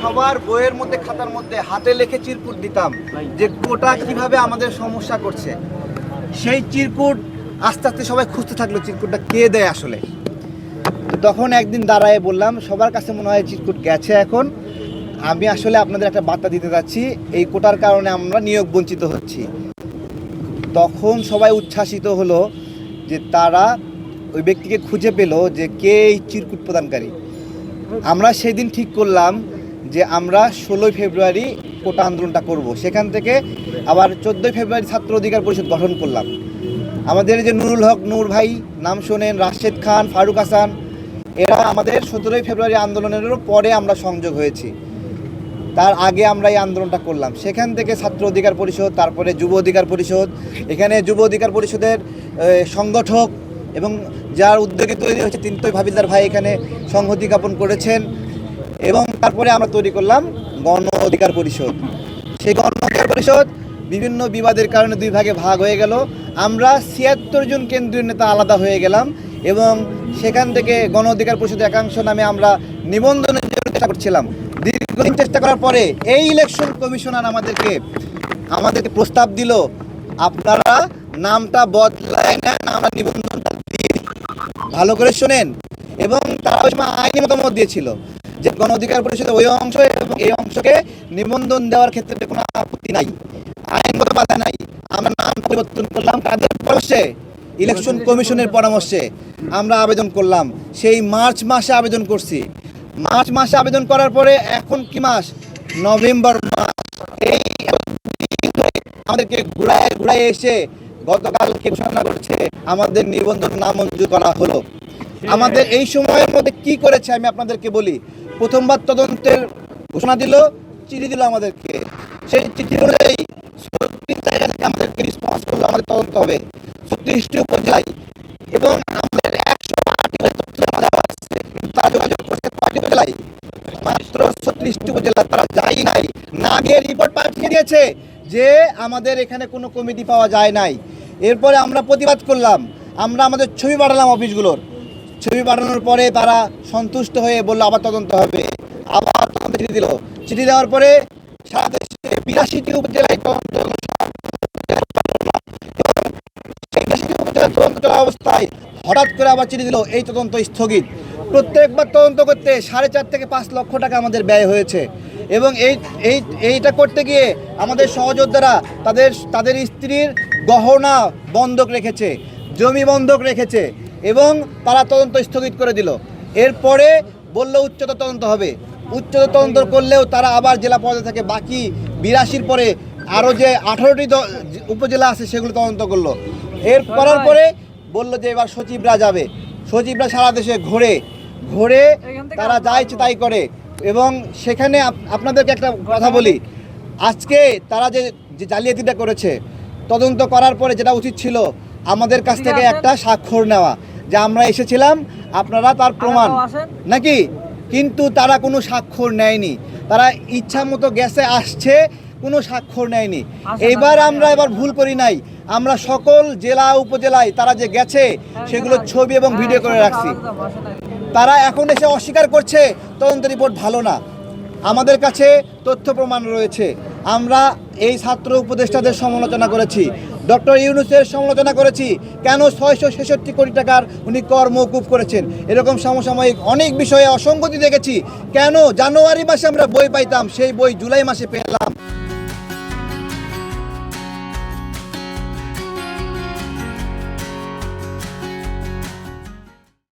সবার বইয়ের মধ্যে, খাতার মধ্যে, হাতে লেখে চিরকুট দিতাম যে কোটা কীভাবে আমাদের সমস্যা করছে। সেই চিরকুট আস্তে আস্তে সবাই খুঁজতে থাকল, চিরকুটটা কে দেয় আসলে? তখন একদিন দাঁড়ায় বললাম, সবার কাছে মনে হয় চিরকুট গেছে এখন। আমি আসলে আপনাদের একটা বার্তা দিতে যাচ্ছি, এই কোটার কারণে আমরা নিয়োগ বঞ্চিত হচ্ছি। তখন সবাই উচ্ছ্বাসিত হলো যে তারা ওই ব্যক্তিকে খুঁজে পেল যে কে এই চিরকুট প্রদানকারী। আমরা সেই দিন ঠিক করলাম যে আমরা ষোলোই ফেব্রুয়ারি কোটা আন্দোলনটা করব। সেখান থেকে আবার চোদ্দোই ফেব্রুয়ারি ছাত্র অধিকার পরিষদ গঠন করলাম। আমাদের যে নুরুল হক নূর ভাই, নাম শোনেন রাশেদ খান, ফারুক হাসান, এরা আমাদের সতেরোই ফেব্রুয়ারি আন্দোলনেরও পরে আমরা সংযোগ হয়েছি। তার আগে আমরা এই আন্দোলনটা করলাম। সেখান থেকে ছাত্র অধিকার পরিষদ, তারপরে যুব অধিকার পরিষদ, এখানে যুব অধিকার পরিষদের সংগঠক এবং যার উদ্যোগে তৈরি হয়েছে তিনি তো ভাবিদার ভাই এখানে সংহতি জ্ঞাপন করেছেন। তারপরে আমরা তৈরি করলাম গণ অধিকার পরিষদ। সেই গণ অধিকার পরিষদ বিভিন্ন বিবাদের কারণে দুই ভাগে ভাগ হয়ে গেল। আমরা ছিয়াত্তর জন কেন্দ্রীয় নেতা আলাদা হয়ে গেলাম এবং সেখান থেকে গণ অধিকার পরিষদের একাংশ নামে আমরা নিবন্ধনের জন্য চেষ্টা করছিলাম। দীর্ঘদিন চেষ্টা করার পরে এই ইলেকশন কমিশনার আমাদেরকে আমাদেরকে প্রস্তাব দিল, আপনারা নামটা বদলায় নেন, আমরা নিবন্ধনটা দিয়ে ভালো করে শোনেন। এবং তারা ওই সময় আইনি মতামত দিয়েছিল। যে গণ অধিকার পরিষদের ওই অংশ এবং এই অংশকে নিবন্ধন দেওয়ার ক্ষেত্রে কোনো আপত্তি নাই। আইনগত বাধা নাই। আমরা নাম পরিবর্তন করলাম তাদের পরামর্শে ইলেকশন কমিশনের পরামর্শে আমরা আবেদন করলাম। সেই মার্চ মাসে আবেদন করছি। মার্চ মাসে আবেদন করার পরে এখন কি মাস? নভেম্বর মাস। এই আমাদেরকে ঘুরায় ঘুরায় এসে গতকালকে ঘোষণা করছে, আমাদের নিবন্ধন নামঞ্জুর করা হলো। আমাদের এই সময়ের মধ্যে কি করেছে আমি আপনাদেরকে বলি। প্রথমবার তদন্তের ঘোষণা দিল, চিঠি দিল আমাদেরকে। সেই চিঠি অনুযায়ী আমাদেরকে রেসপন্স করল, আমাদের তদন্ত হবে। ছত্রিশটি উপজেলায়। এবং আমাদের একশো আটটি তথ্য জমা দেওয়া তারা যোগাযোগ করছে কয়টি উপজেলায়? মাত্র ছত্রিশটি উপজেলা তারা যাই নাই, না গিয়ে রিপোর্ট পাঠিয়ে দিয়েছে যে আমাদের এখানে কোনো কমিটি পাওয়া যায় নাই। এরপরে আমরা প্রতিবাদ করলাম। আমরা আমাদের ছবি পাঠালাম অফিসগুলোর ছবি পাঠানোর পরে তারা সন্তুষ্ট হয়ে বলল, আবার তদন্ত হবে। আবার তদন্ত চিঠি দিল। চিঠি দেওয়ার পরে সারা দেশে বিরাশিটি উপজেলায় তদন্ত অবস্থায় হঠাৎ করে আবার চিঠি দিল, এই তদন্ত স্থগিত। প্রত্যেকবার তদন্ত করতে সাড়ে চার থেকে পাঁচ লক্ষ টাকা আমাদের ব্যয় হয়েছে এবং এই এই, এইটা করতে গিয়ে আমাদের সহযোদ্ধারা তাদের তাদের স্ত্রীর গহনা বন্ধক রেখেছে, জমি বন্ধক রেখেছে। এবং তারা তদন্ত স্থগিত করে দিল। এরপরে বলল উচ্চতর তদন্ত হবে। উচ্চতর তদন্ত করলেও তারা আবার জেলা পর্যায়ে থেকে বাকি বিরাশির পরে আরও যে আঠারোটি উপজেলা আছে সেগুলো তদন্ত করল। এর করার পরে বলল যে এবার সচিবরা যাবে। সচিবরা সারা দেশে ঘোরে। ঘোরে তারা যা ইচ্ছে তাই করে। এবং সেখানে আপ- আপনাদেরকে একটা কথা বলি। আজকে তারা যে যে জালিয়াতিটা করেছে তদন্ত করার পরে যেটা উচিত ছিল আমাদের কাছ থেকে একটা স্বাক্ষর নেওয়া। যে আমরা এসেছিলাম আপনারা তার প্রমাণ। নাকি? কিন্তু তারা কোনো স্বাক্ষর নেয়নি। তারা ইচ্ছা মতো গ্যাসে আসছে কোনো স্বাক্ষর নেয়নি। এইবার আমরা এবার ভুল করি নাই। আমরা সকল জেলা উপজেলায় তারা যে গেছে সেগুলো ছবি এবং ভিডিও করে রাখছি। তারা এখন এসে অস্বীকার করছে তদন্ত রিপোর্ট ভালো না। আমাদের কাছে তথ্য প্রমাণ রয়েছে। আমরা এই ছাত্র উপদেষ্টাদের সমালোচনা করেছি। ডক্টর ইউনুসের সমালোচনা করেছি, কেন ছয়শো ছেষট্টি কোটি টাকার উনি কর মৌকুব করেছেন? এরকম সমসাময়িক অনেক বিষয়ে অসঙ্গতি দেখেছি। কেন জানুয়ারি মাসে আমরা বই পাইতাম, সেই বই জুলাই মাসে পেলাম।